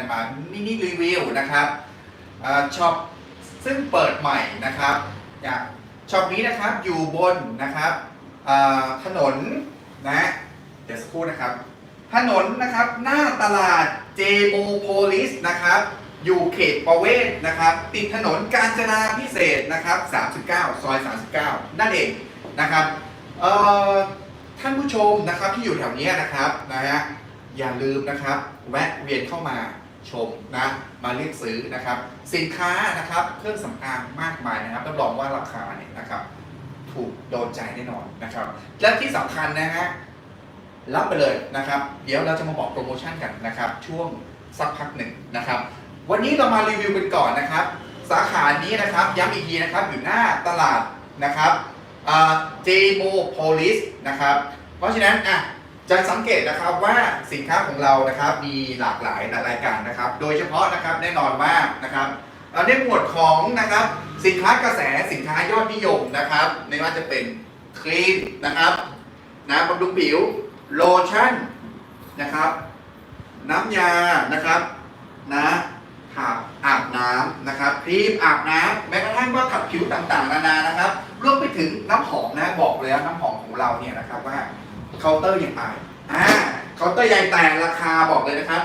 กันมามินิรีวิวนะครับช็อปซึ่งเปิดใหม่นะครับอย่างช็อปนี้นะครับอยู่บนนะครับถนนนะเดี๋ยวสักครู่นะครับ ถนนนะครับหน้าตลาดเจโมโพลิสนะครับอยู่เขตประเวศนะครับ ติดถนนกาญจนาพิเศษนะครับ 39 ซอย 39 นั่นเองนะครับท่านผู้ชมนะครับที่อยู่แถวนี้นะครับนะฮะอย่าลืมนะครับ แวะเวียนเข้ามา ชมนะมาเลือกซื้อนะครับ สินค้านะครับเครื่องสำอางมากมายนะครับรับรองว่าราคาเนี่ยนะครับถูกโดนใจแน่นอนนะครับ และที่สำคัญนะฮะรับไปเลยนะครับ เดี๋ยวเราจะมาบอกโปรโมชั่นกันนะครับ ช่วงสักพักหนึ่งนะครับ วันนี้เรามารีวิวกันก่อนนะครับ สาขานี้นะครับย้ำอีกทีนะครับอยู่หน้าตลาดนะครับเจโมโพลิสนะครับ เพราะฉะนั้นอะ จะสังเกตนะครับว่าสินค้าของเรานะครับมีหลากหลายรายการนะครับ โดยเฉพาะนะครับแน่นอนมากนะครับเอ่อในหมวดของนะครับสินค้ากระแสสินค้ายอดนิยมนะครับ ไม่ว่าจะเป็นครีมนะครับน้ำบำรุงผิวโลชั่นนะครับน้ำยานะครับนะอาบอาบน้ำนะครับครีมอาบน้ำแม้กระทั่งว่าขัดผิวต่างๆ นานานะครับรวมไปถึงน้ำหอมนะบอกเลยน้ำหอมของเราเนี่ยนะครับว่า เคาน์เตอร์อย่างไรอ่าเคาน์เตอร์ใหญ่แต่ราคาบอกเลยนะครับ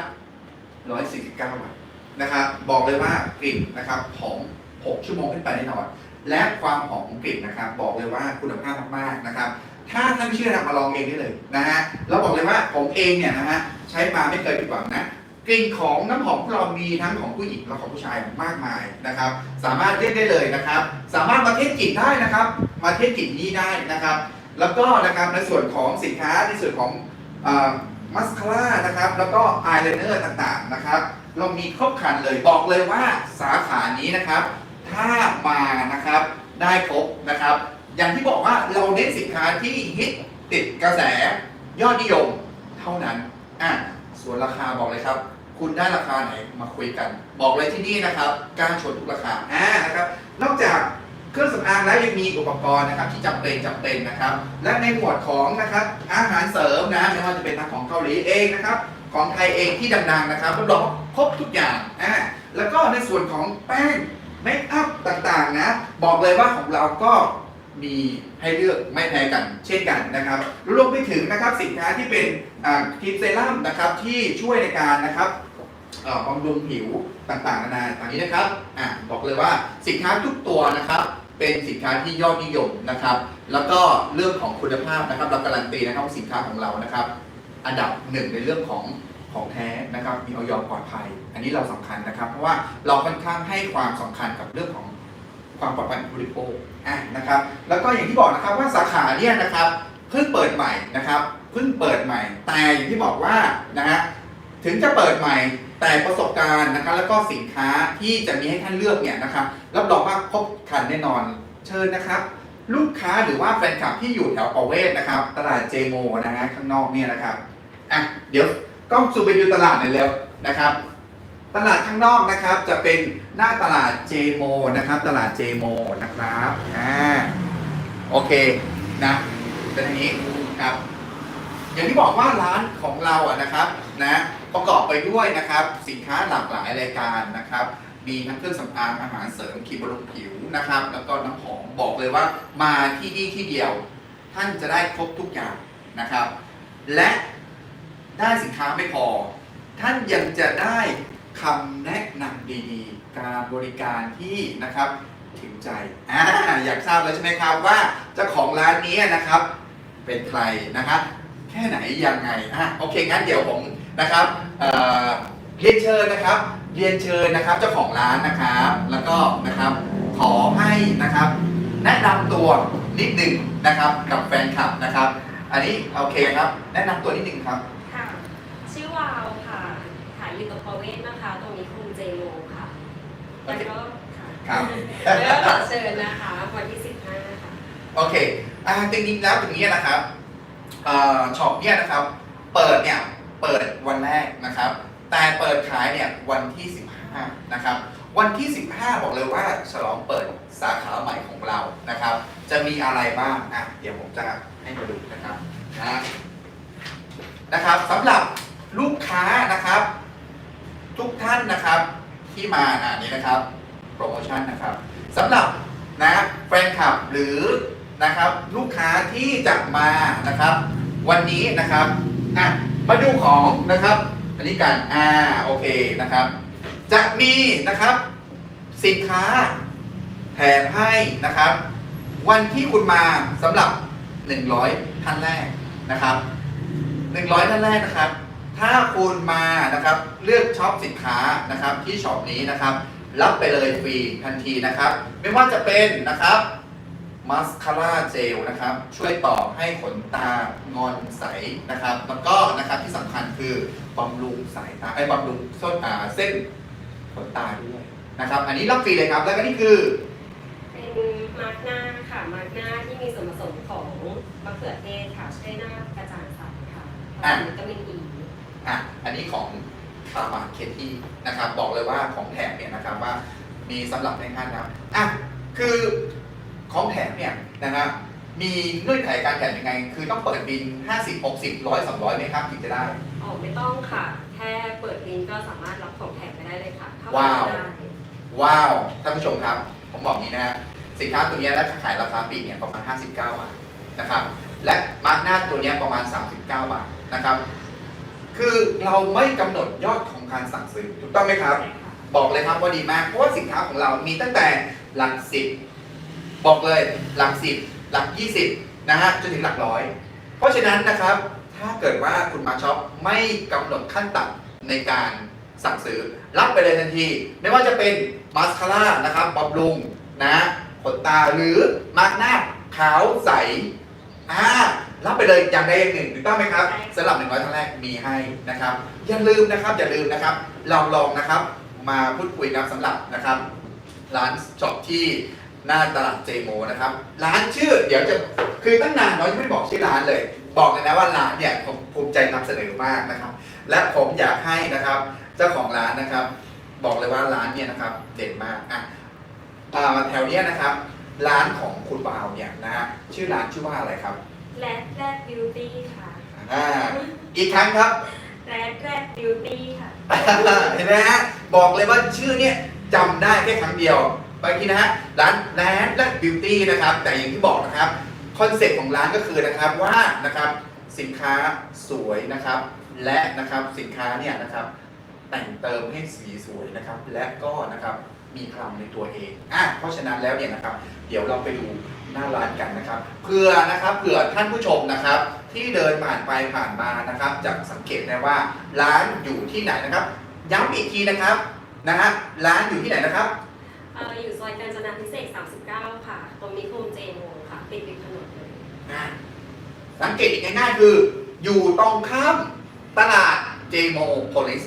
149บาทนะครับบอกเลยว่ากลิ่นนะครับหอม6ชั่วโมงขึ้นไปแน่นอน และความหอมของกลิ่นนะครับ บอกเลยว่าคุณภาพมากๆนะครับ ถ้าท่านไม่เชื่อนะมาลองเองได้เลยนะฮะเราบอกเลยว่าผมเองเนี่ยนะฮะใช้มาไม่เคยผิดหวังนะกลิ่นของน้ำหอมของเรามีทั้งของผู้หญิงและของผู้ชายมากมายนะครับ สามารถเรียกได้เลยนะครับ สามารถมาเทสกลิ่นได้นะครับ มาเทสกลิ่นนี้ได้นะครับ แล้วก็นะครับในส่วนของสินค้าในส่วนของมัสคาร่านะครับ แล้วก็อายไลเนอร์ต่างๆนะครับ เรามีครบครันเลยบอกเลยว่าสาขานี้นะครับ ถ้ามานะครับได้ครบนะครับ อย่างที่บอกว่าเราเน้นสินค้าที่ฮิตติดกระแสยอดนิยมเท่านั้นอะส่วนราคาบอกเลยครับ คุณได้ราคาไหนมาคุยกัน บอกเลยที่นี่นะครับ การชนทุกราคาอ่านะครับ นอกจาก เครื่องสำอางแล้วยังมีอุปกรณ์นะครับที่จำเป็นจำเป็นนะครับ และในหมวดของนะครับอาหารเสริมนะไม่ว่าจะเป็นทางของเกาหลีเองนะครับของไทยเองที่ดังๆนะครับรับรองว่าครบทุกอย่างอ่าแล้วก็ในส่วนของแป้งเมคอัพต่างๆนะบอกเลยว่าของเราก็มีให้เลือกไม่แพ้กันเช่นกันนะครับรวมไปถึงนะครับสินค้าที่เป็นอ่าครีมเซรั่มนะครับที่ช่วยในการนะครับบำรุงผิวต่างๆนานาต่างนี้นะครับอ่าบอกเลยว่าสินค้าทุกตัวนะครับ เป็นสินค้าที่ยอดนิยมนะครับ แล้วก็เรื่องของคุณภาพนะครับ เราการันตีนะครับว่าสินค้าของเรานะครับ อันดับหนึ่งในเรื่องของของแท้นะครับมีออยปลอดภัย อันนี้เราสำคัญนะครับ เพราะว่าเราค่อนข้างให้ความสำคัญกับเรื่องของความปลอดภัยของบริโภคอะนะครับ แล้วก็อย่างที่บอกนะครับว่าสาขาเนี่ยนะครับเพิ่งเปิดใหม่นะครับเพิ่งเปิดใหม่แต่อย่างที่บอกว่านะฮะถึงจะเปิดใหม่ แต่ประสบการณ์นะครับแล้วก็สินค้าที่จะมีให้ท่านเลือกเนี่ยนะครับรับรองว่าครบครันแน่นอน เชิญนะครับ ลูกค้าหรือว่าแฟนคลับที่อยู่แถวประเวศนะครับ ตลาดเจโมนะฮะข้างนอกเนี่ยนะครับอะเดี๋ยวกล้องซูมไปดูตลาดหน่อยเร็วนะครับ ตลาดข้างนอกนะครับจะเป็นหน้าตลาดเจโมนะครับ ตลาดเจโมนะครับอ่าโอเคนะเป็นอย่างนี้ครับ อย่างที่บอกว่าร้านของเราอะนะครับนะ ประกอบไปด้วยนะครับ สินค้าหลากหลายรายการนะครับ มีทั้งเครื่องสำอางอาหารเสริมครีมบำรุงผิวนะครับ แล้วก็น้ำหอมบอกเลยว่ามาที่นี่ที่เดียว ท่านจะได้ครบทุกอย่างนะครับ และได้สินค้าไม่พอ ท่านยังจะได้คำแนะนำดีๆ การบริการที่นะครับถึงใจอ่าอยากทราบแล้วใช่ไหมครับว่าเจ้าของร้านนี้นะครับ เป็นใครนะครับแค่ไหนยังไงอะโอเคงั้นเดี๋ยวผม นะครับเอ่อเรียนเชิญนะครับเรียนเชิญนะครับเจ้าของร้านนะครับ แล้วก็นะครับขอให้นะครับแนะนำตัวนิดหนึ่งนะครับกับแฟนคลับนะครับ อันนี้โอเคครับแนะนำตัวนิดหนึ่งครับ ค่ะ ชื่อวาวค่ะขายอยู่ตรงประเวศนะคะ ตรงนี้คุณเจโมค่ะ แล้วก็ค่ะครับ แล้วก็ขอเชิญนะคะ วันที่ 15ค่ะโอเค อ่าจริงๆแล้วตรงนี้นะครับเอ่อช็อปเนี่ยนะครับ เปิดเนี่ย เปิดวันแรกนะครับ แต่เปิดขายเนี่ยวันที่ 15 นะครับ วันที่ 15 บอกเลยว่าฉลองเปิดสาขาใหม่ของเรานะครับ จะมีอะไรบ้างอะเดี๋ยวผมจะให้มาดูนะครับนะนะครับสำหรับลูกค้านะครับ ทุกท่านนะครับที่มาอ่านี่นะครับโปรโมชั่นนะครับสำหรับนะแฟนคลับหรือนะครับลูกค้าที่จะมานะครับ วันนี้นะครับอะ มาดูของนะครับ อันนี้กันอ่าโอเคนะครับ จะมีนะครับ สินค้าแถมให้นะครับ วันที่คุณมาสำหรับ 100 ท่านแรกนะครับ 100 ท่านแรกนะครับ ถ้าคุณมานะครับเลือกช็อปสินค้านะครับที่ช็อปนี้นะครับ รับไปเลยฟรีทันทีนะครับ ไม่ว่าจะเป็นนะครับ มาสคาร่าเจลนะครับ ช่วยต่อให้ขนตางอนใสนะครับ แล้วก็นะครับที่สำคัญคือบำรุงสายตาไอ้ยบำรุงส้นอ่าเส้นขนตาด้วยนะครับ อันนี้รับฟรีเลยครับ แล้วก็นี่คือ เป็นมาร์กหน้าค่ะ มาร์กหน้าที่มีส่วนผสมของมะเขือเทศค่ะช่วยหน้ากระจ่างใสค่ะอะ วิตามินอีอะอันนี้ของคามาเคที่นะครับ บอกเลยว่าของแถมเนี่ยนะครับว่ามีสำหรับในท่านนะครับอะคือ ของแถมเนี่ยนะครับมีเงื่อนไขการแถมยังไง คือต้องเปิดบิน 50 60 100 200ไหมครับถึงจะได้ อ๋อไม่ต้องค่ะ แค่เปิดลิงก์ก็สามารถรับของแถมไปได้เลยค่ะเข้าว้าว ได้ว้าว ท่านผู้ชมครับ ผมบอกนี้นะฮะสินค้าตัวเนี้ยราคาขายราคาปลีกเนี่ยประมาณ 59 บาทนะครับ และมาร์กหน้าตัวเนี้ยประมาณ 39 บาทนะครับ คือเราไม่กำหนดยอดของการสั่งซื้อถูกต้องไหมครับ ใช่ค่ะบอกเลยครับว่าดีมาก เพราะว่าสินค้าของเรามีตั้งแต่หลักสิบ บอกเลยหลักสิบหลักยี่สิบนะฮะจนถึงหลักร้อย เพราะฉะนั้นนะครับ ถ้าเกิดว่าคุณมาช็อปไม่กำหนดขั้นต่ำในการสั่งซื้อ รับไปเลยทันที ไม่ว่าจะเป็นมาสคาร่านะครับบำรุงนะขนตาหรือมาร์กหน้าขาวใสอ่ารับไปเลยอย่างใดอย่างหนึ่งถูกต้องไหมครับสำหรับหนึ่งร้อยท่านแรกมีให้นะครับ อย่าลืมนะครับ อย่าลืมนะครับลองลองนะครับ มาพูดคุยกันสำหรับนะครับร้านช็อปที่ หน้าตลาดเจโมนะครับ ร้านชื่อเดี๋ยวจะคือตั้งนานเรายังไม่ได้บอกชื่อร้านเลย บอกเลยนะว่าร้านเนี่ยผมภูมิใจนำเสนอมากนะครับ และผมอยากให้นะครับ เจ้าของร้านนะครับ บอกเลยว่าร้านเนี่ยนะครับ เด่นมากอะอ่าแถวเนี้ยนะครับ ร้านของคุณบาวเนี่ยนะฮะชื่อร้านชื่อว่าอะไรครับแรดแรดบิวตี้ค่ะอ่าอีกครั้งครับแรดแรดบิวตี้ค่ะเห็นไหมฮะบอกเลยว่าชื่อเนี่ยจำได้แค่ครั้งเดียว ไปทีนะฮะร้านแลนด์และบิวตี้นะครับ แต่อย่างที่บอกนะครับคอนเซ็ปต์ของร้านก็คือนะครับว่านะครับสินค้าสวยนะครับ และนะครับสินค้าเนี่ยนะครับแต่งเติมให้สีสวยนะครับ และก็นะครับมีพลังในตัวเองอะเพราะฉะนั้นแล้วเนี่ยนะครับ เดี๋ยวเราไปดูหน้าร้านกันนะครับเผื่อนะครับเผื่อท่านผู้ชมนะครับ ที่เดินผ่านไปผ่านมานะครับ จะสังเกตได้ว่าร้านอยู่ที่ไหนนะครับ ย้ำอีกทีนะครับนะฮะร้านอยู่ที่ไหนนะครับ เอ่ออยู่ซอยกาญจนาพิเศษ39 ค่ะ ตรงนี้โฮมเจโมค่ะ ติดริมถนนเลยอะสังเกตอีกง่ายๆคือ อยู่ตรงข้ามตลาดเจโมโพลิส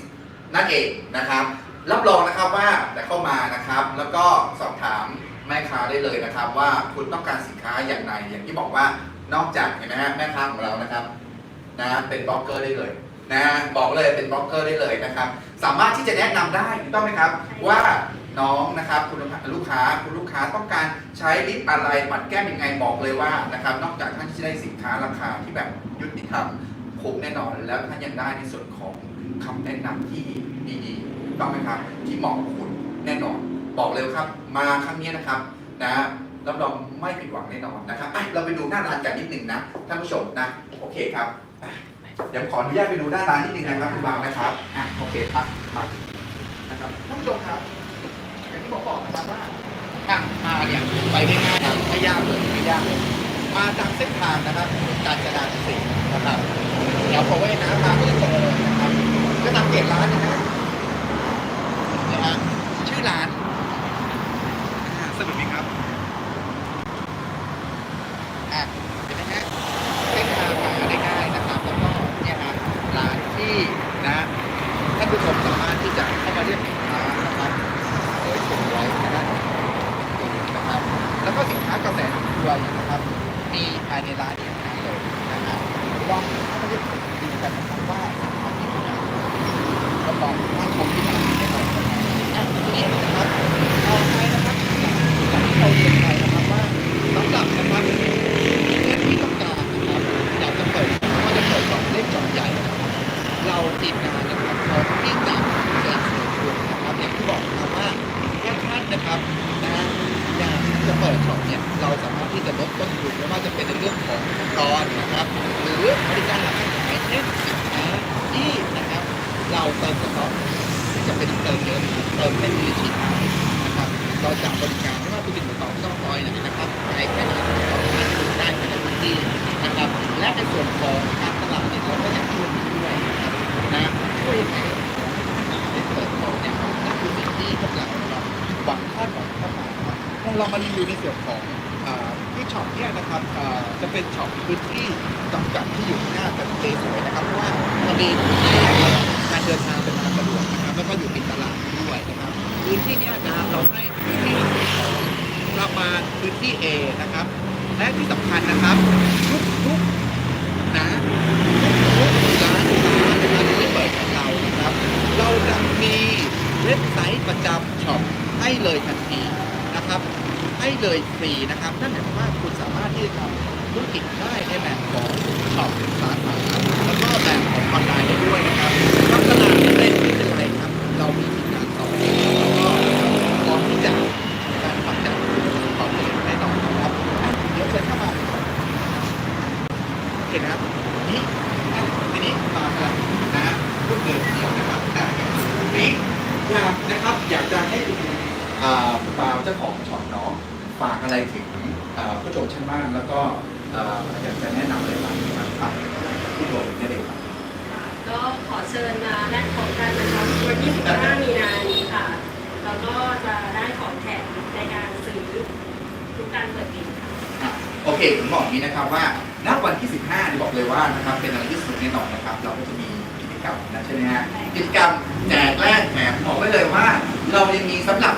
นั่นเองนะครับ รับรองนะครับว่าจะเข้ามานะครับ แล้วก็สอบถามแม่ค้าได้เลยนะครับ ว่าคุณต้องการสินค้าอย่างไรอย่างที่บอกว่านอกจากเห็นไหมฮะแม่ค้าของเรานะครับนะเป็นบล็อกเกอร์ได้เลยนะบอกเลยเป็นบล็อกเกอร์ได้เลยนะครับ สามารถที่จะแนะนำได้ถูกต้องไหมครับว่า น้องนะครับคุณลูกค้าคุณลูกค้าต้องการใช้ลิปอะไรปัดแก้มยังไงบอกเลยว่านะครับนอกจากท่านจะได้สินค้าราคาที่แบบยุติธรรมคุ้มแน่นอน แล้วท่านยังได้ในส่วนของคำแนะนำที่ดีๆถูกต้องไหมครับที่เหมาะกับคุณแน่นอน บอกเลยครับ มาครั้งนี้นะครับนะรับรองไม่ผิดหวังแน่นอนนะครับอะเราไปดูหน้าร้านกันนิดหนึ่งนะท่านผู้ชมนะโอเคครับเดี๋ยวขออนุญาตไปดูหน้าร้านนิดนึงนะครับคุณบางนะครับอะโอเคครับนะครับท่านผู้ชมครับ อย่างที่ผมบอกนะครับว่าทางมาเนี่ยไปได้ง่ายนะไม่ยากเลยไม่ยากเลย มาจากเส้นทางนะครับการจราจรสี่นะครับเดี๋ยวพอไว้นะมาก็จะเจอเลยนะครับก็สังเกตร้านนะฮะนะฮะชื่อร้านอ่าสนุกไหมครับอะเห็นไหมฮะเส้นทางมาได้ง่ายนะครับ แล้วก็เนี่ยฮะร้านที่นะท่านผู้ชมสามารถที่จะเข้ามาเรียกสินค้านะครับโดยส่งไว้นะครับนะครับ แล้วก็สินค้ากระแสด้วยนะครับ มีภายในร้านอย่างนั้นเลยนะครับลองเข้ามาเลือกดูกันนะครับว่าสินค้าที่คุณรับรอง เป็นเติมเยอะเติมเป็นลิชิตนะครับ การไม่ว่าคุณเป็นหมูต่อไม่ต้องคอยนะครับใช้แค่นี้เราสามารถดูได้ภายในพื้นที่นะครับ และในส่วนของการตลาดเนี่ยเราก็อยากช่วยด้วยนะครับนะช่วยยังไงให้เปิดของเนี่ยนั่นคือสิ่งที่พวกเราเราหวังคาดหวังเข้ามาครับเรามารีวิวในส่วนของอ่าที่ช็อปเนี่ยนะครับอ่าจะเป็นช็อปพื้นที่จำกัดที่อยู่หน้าแต่เจสวยนะครับเพราะว่าเรามีการเดินทางเป็นมางสะดวกนะครับแล้วก็อยู่ติดตลาดด้วยนะครับพื้นที่เนี้นะครับเราให้ พื้นที่ประมาณพื้นที่ A นะครับ และที่สำคัญนะครับ ทุกๆนะทุกๆร้านค้านะครับที่เปิดของเรานะครับ เราจะมีเว็บไซต์ประจำช็อปให้เลยทันทีนะครับให้เลยฟรีนะครับนั่นหมายความว่าคุณสามารถที่จะทำธุรกิจได้ในแบบของช็อปสาขาแล้วก็แบบของออนไลน์ได้ด้วยนะครับทำตลาดเล่นไม่เป็นไรครับ เรามีทีมงานต่อแล้วก็พร้อมที่จะการผลักดันความสำเร็จแน่นอนนะครับอะเดี๋ยวเชิญเข้ามาโอเคนะครับนี่อะทีนี้มาแล้วนะพูดเดินเดียวนะครับอะนี่อยากนะครับอยากจะให้คุณอ่าคุณปาวเจ้าของช็อปเนาะฝากอะไรถึงอ่าผู้ชมชั้นบ้านแล้วก็อ่าอยากจะแนะนำอะไรบ้างนะครับฝากผู้ชมได้เลยครับ ก็ขอเชิญมาแลกของกันนะคะวันที่15มีนานี้ค่ะ แล้วก็จะได้ของแถมในการซื้อทุกการเปิดบินค่ะโอเคผมบอกอย่างนี้นะครับว่าณวันที่ 15นี่บอกเลยว่านะครับเป็นอะไรที่สนุกแน่นอนนะครับ เราก็จะมีกิจกรรมนะใช่ไหมฮะกิจกรรมแจกแลกแถมบอกไว้เลยว่า เรายังมีสำหรับ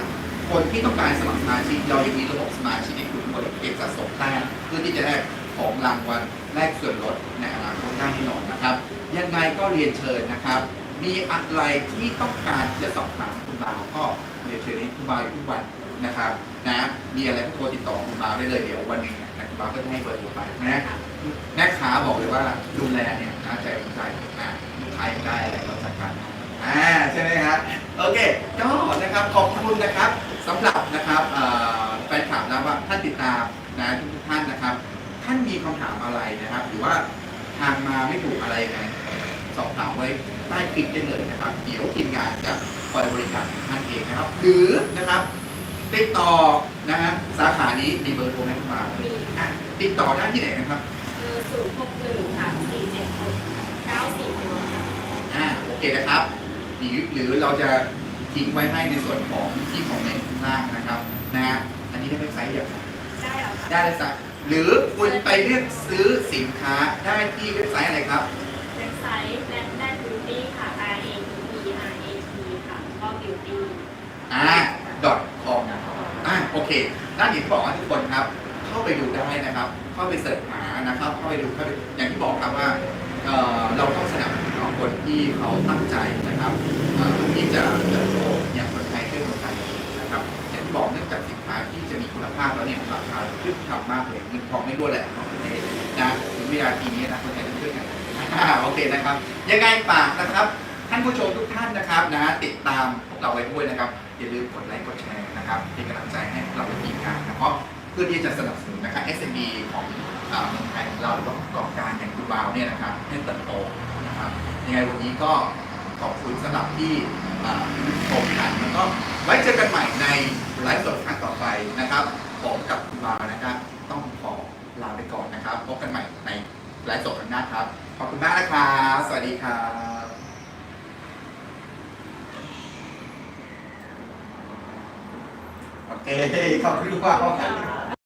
คนที่ต้องการสมัครสมาชิกเรายังมีระบบสมาชิกให้คุณกดเก็บสะสมแต้มเพื่อที่จะได้ ของรางวัลแลกส่วนลดในอนาคตได้แน่นอนนะครับ ยังไงก็เรียนเชิญนะครับ มีอะไรที่ต้องการจะสอบถามคุณบาวก็เรียนเชิญคุณบาวอยู่ทุกวันนะครับนะมีอะไรก็โทรติดต่อคุณบาวได้เลยเดี๋ยววันหนึ่งนะคุณบาวก็จะให้เบอร์โทรไปนะแม่ค้าบอกเลยว่าดูแลเนี่ยนะใจใจนะใครได้อะไรก็จัดการอ่าใช่ไหมครับโอเคก็นะครับขอบคุณนะครับสำหรับนะครับแฟนคลับนะว่าท่านติดตามนะทุกท่านนะครับ ท่านมีคำถามอะไรนะครับ หรือว่าทางมาไม่ถูกอะไรยังไงสอบถามไว้ใต้คลิปได้เลยนะครับ เดี๋ยวทีมงานจะคอยบริการท่านเองนะครับ หรือนะครับติดต่อนะฮะสาขานี้มีเบอร์โทรไหมครับมีอะติดต่อได้ที่ไหนนะครับเบอร์061ค่ะ476 94ค่ะ อ่าโอเคนะครับหรือหรือเราจะทิ้งไว้ให้ในส่วนของที่คอมเมนต์ข้างล่างนะครับนะฮะอันนี้ได้เว็บไซต์เดียวกันได้แล้วค่ะ ได้เลยสัก หรือคุณไปเลือกซื้อสินค้าได้ที่เว็บไซต์อะไรครับ เว็บไซต์แลนแลนบิวตี้ค่ะ R A T P R A T ค่ะก็บิวตี้อ่า .com อ่าโอเคด้านอย่างที่บอกว่าทุกคนครับ เข้าไปดูได้นะครับ เข้าไปเสิร์ชหานะครับ เข้าไปดูเข้าไปอย่างที่บอกครับว่าเอ่อเราต้องสนับสนุนคนที่เขาตั้งใจนะครับเอ่อที่จะเติบโต เลยเงินทองไม่รั่วแหละของประเทศนะถึงเวลาทีนี้นะคนไทยต้องช่วยกันโอเคนะครับ ยังไงฝากนะครับ ท่านผู้ชมทุกท่านนะครับนะติดตามพวกเราไว้ด้วยนะครับอย่าลืมกดไลค์กดแชร์นะครับเป็นกำลังใจให้พวกเราเป็นทีมงานนะครับเพื่อที่จะสนับสนุนนะครับ SME ของเมืองไทยของเราหรือว่าประกอบการอย่างคุณบาวเนี่ยนะครับให้เติบโตนะครับยังไงวันนี้ก็ขอบคุณสำหรับที่ชมกันแล้วก็ไว้เจอกันใหม่ในไลฟ์สดครั้งต่อไปนะครับผมกับคุณบาวนะครับต้อง ลาไปก่อนนะครับ พบกันใหม่ในไลฟ์สดครั้งหน้าครับ ขอบคุณมากนะครับ สวัสดีครับโอเคขอบคุณครับ